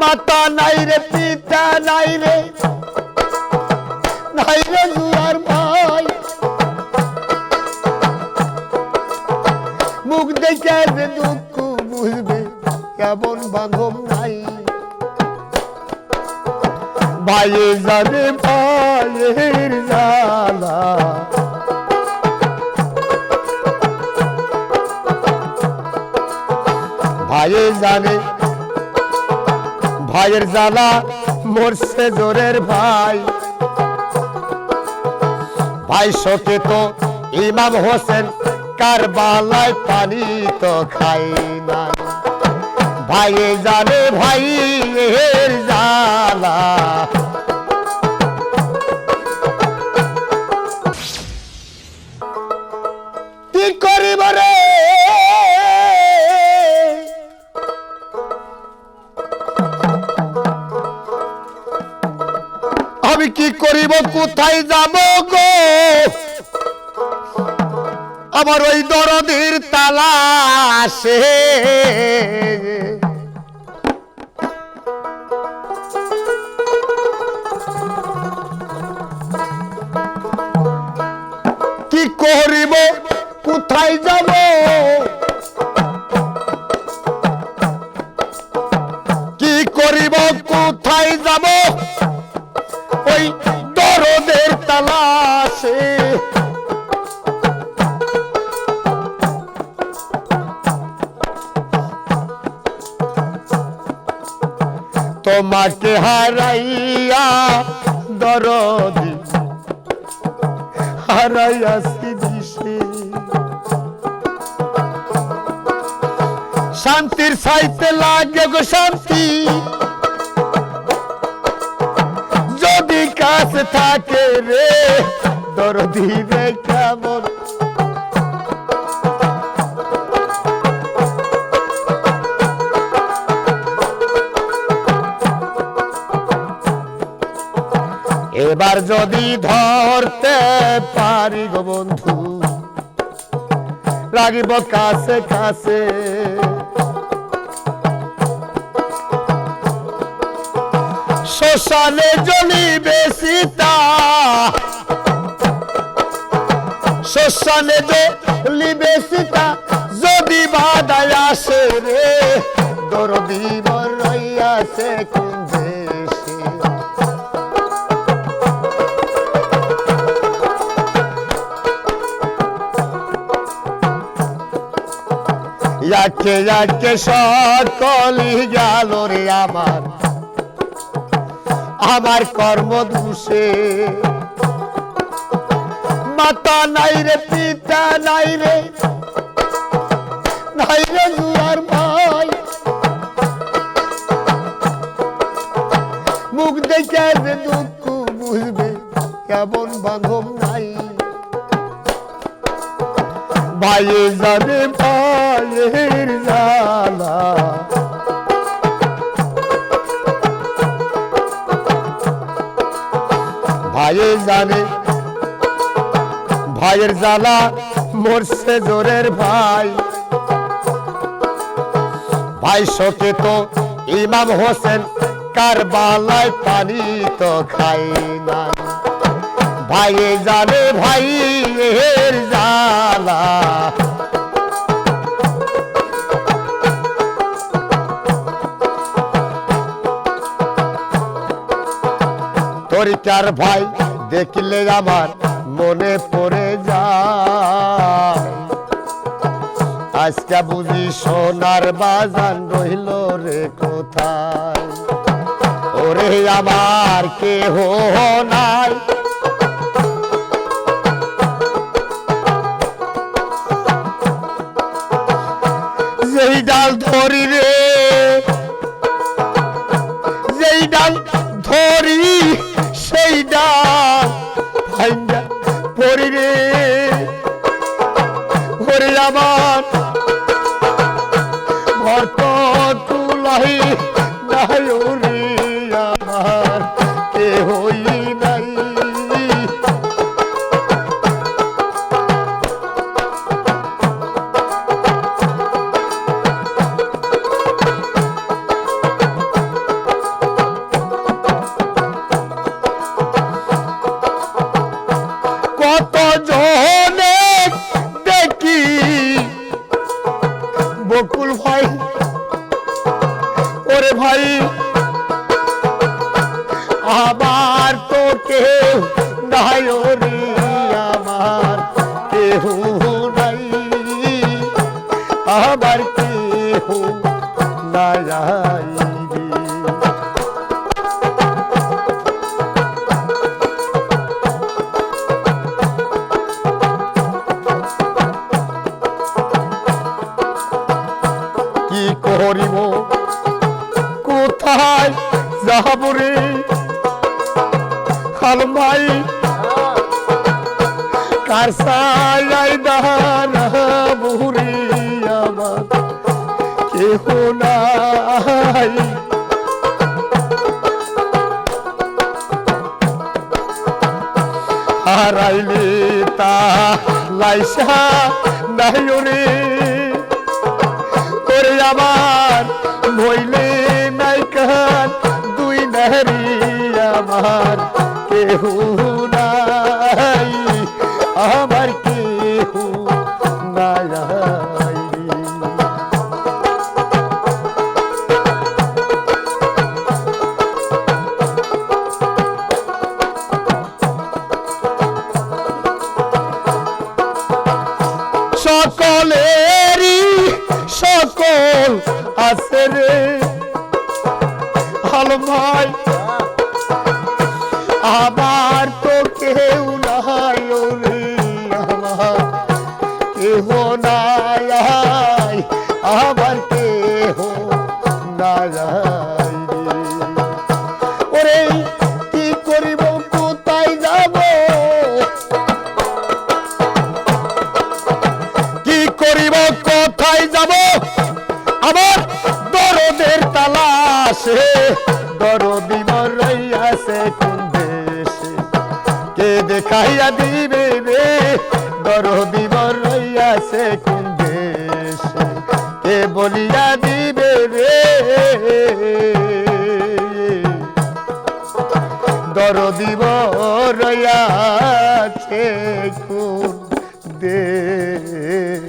মাতা নাই রে, পিতা নাই রে। নাই রে জুয়ার ভাই। মুখ দেখে যে দুঃখ বুঝবে, কেমন বাঁধব নাই। ভাইয়ে যাবে ভাইয়ের জালা ভাইয়ে জানে ভাইয়ের জ্বালা মরছে জোরের ভাই। ভাই শোকে তো ইমাম হোসেন কারবালায় পানি তো খাই না। ভাই জানে ভাই জ্বালা কি করিব কোথায় যাব গো? আমার ওই দরদির তালাশে। কি করিব কোথায় যাব তোমাকে হারাইয়া দরদি হারাইয়াছি দিশে শান্তির সাইতে লাগে গো শান্তি। যদি কাছে থাকে রে, দরদি রে কেমন এবার যদি ধরতে পারি গো বন্ধু, রাগিব কাছে কাছে। শ্মশানে জ্বলিবে সীতা শ্মশানে জ্বলিবে সীতা যদি বাধায় আসে রে, দরদি রইয়াছে কোন ইয়াকে ইয়াকে সকলি গেল রে আমার। আমার কর্ম দোষে। মাতা নাই রে, পিতা নাই রে। নাই রে জুয়ার ভাই মুখ দেখে দুঃখ বুঝবে, কেমন বাঁধব নাই। ভাইয়ে যাবে ভাইয়ের জালা ভাইয়ে জানে, ভাইয়ের জ্বালা মরছে জোরের ভাই। ভাই শোকে তো ইমাম হোসেন কারবালায় পানি তো খাই না। ভাইয়ে জানে ভাইয়ের জ্বালা। তরিকার ভাই দেখলে আমার মনে পড়ে যা আজকে বুঝি সোনার বাজান রইল রে কোথায়? ওরে আমার কেহ নাই। যেই ডাল ধরি রে ভাঙ্গা পড়ি আমার তো কেউ নাই রে আমার, কেহ নাই। আমার কেহ নাই কি করিব? কোথায় যাব হাল ভাই। কার সাই দানা বুড়ি আমার? কেহ নাই। হারাইলে তা লাইসা নাই রে করে আমার ভইলে নাই দুই নারী আমার। কেহ আমার কেহ নাই সকলেরই সকল আছে রে। হাল ভাই আবার তো কেউ নাই কেহ নাই আবার কেহ ওরে, কি করিব, কোথায় যাব? কি করিব, কোথায় যাব? আমার দরদের তালাশে দরদি মরাইয়াছে কোন কে দেখাইয়া দিবে রে। দরদি সে কোন দেশে? কে বলিয়া দিবে রে? দরদিব সে কোন দেশে?